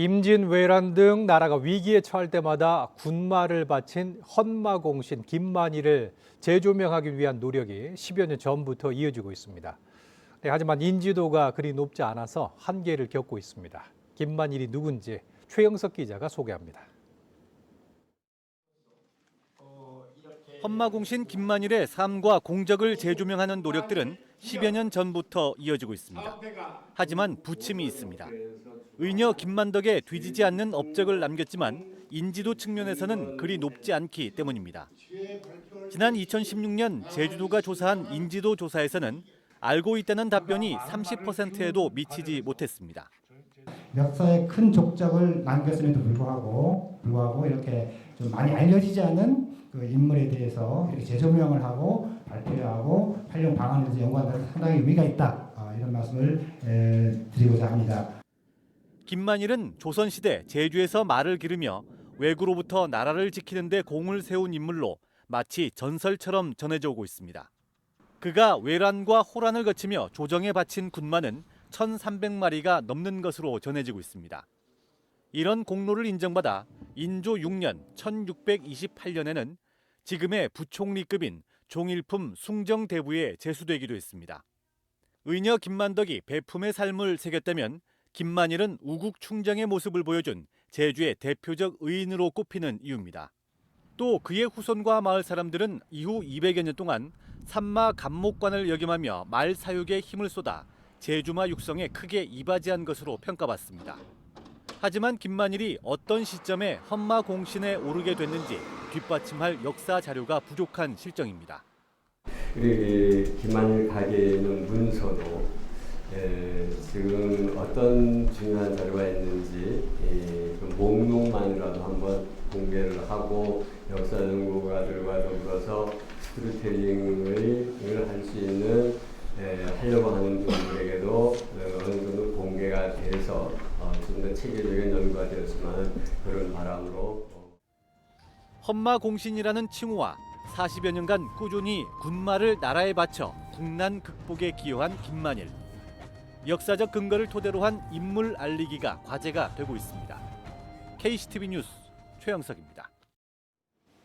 임진, 외란 등 나라가 위기에 처할 때마다 군마를 바친 헌마공신 김만희를 재조명하기 위한 노력이 10여 년 전부터 이어지고 있습니다. 네, 하지만 인지도가 그리 높지 않아서 한계를 겪고 있습니다. 김만일이 누군지 최영석 기자가 소개합니다. 헌마공신 김만일의 삶과 공적을 재조명하는 노력들은 10여 년 전부터 이어지고 있습니다. 하지만 부침이 있습니다. 의녀 김만덕의 뒤지지 않는 업적을 남겼지만 인지도 측면에서는 그리 높지 않기 때문입니다. 지난 2016년 제주도가 조사한 인지도 조사에서는 알고 있다는 답변이 30%에도 미치지 못했습니다. 역사에 큰 족적을 남겼음에도 불구하고 불구하고 이렇게 좀 많이 알려지지 않은 그 인물에 대해서 이렇게 재조명을 하고 발표를 하고 활용 대해서 연구한다는 상당히 의미가 있다 어, 이런 말씀을 에, 드리고자 합니다. 김만일은 조선시대 제주에서 말을 기르며 외구로부터 나라를 지키는 데 공을 세운 인물로 마치 전설처럼 전해져 오고 있습니다. 그가 외란과 호란을 거치며 조정에 바친 군마는 1,300마리가 넘는 것으로 전해지고 있습니다. 이런 공로를 인정받아 인조 6년 1628년에는 지금의 부총리급인 종일품 숭정대부에 제수되기도 했습니다. 의녀 김만덕이 배품의 삶을 새겼다면 김만일은 우국 충정의 모습을 보여준 제주의 대표적 의인으로 꼽히는 이유입니다. 또 그의 후손과 마을 사람들은 이후 200여 년 동안 산마 감목관을 역임하며 말 사육에 힘을 쏟아 제주마 육성에 크게 이바지한 것으로 평가받습니다. 하지만 김만일이 어떤 시점에 헌마 공신에 오르게 됐는지 뒷받침할 역사 자료가 부족한 실정입니다. 김만일 가게에 있는 문서도 에, 지금 어떤 중요한 자료가 있는지 이, 그 목록만이라도 한번 공개를 하고 역사 연구가들과 더불어서 스토리텔링을 할 수 있는 에, 하려고 하는 분들에게도 어, 어느 정도 공개가 돼서 어, 좀더 체계적인 연구가 되었으면 그런 바람으로 어, 헌마 공신이라는 칭호와 40여 년간 꾸준히 군마를 나라에 바쳐 국난 극복에 기여한 김만일. 역사적 근거를 토대로 한 인물 알리기가 과제가 되고 있습니다. KCTV 뉴스 최영석입니다.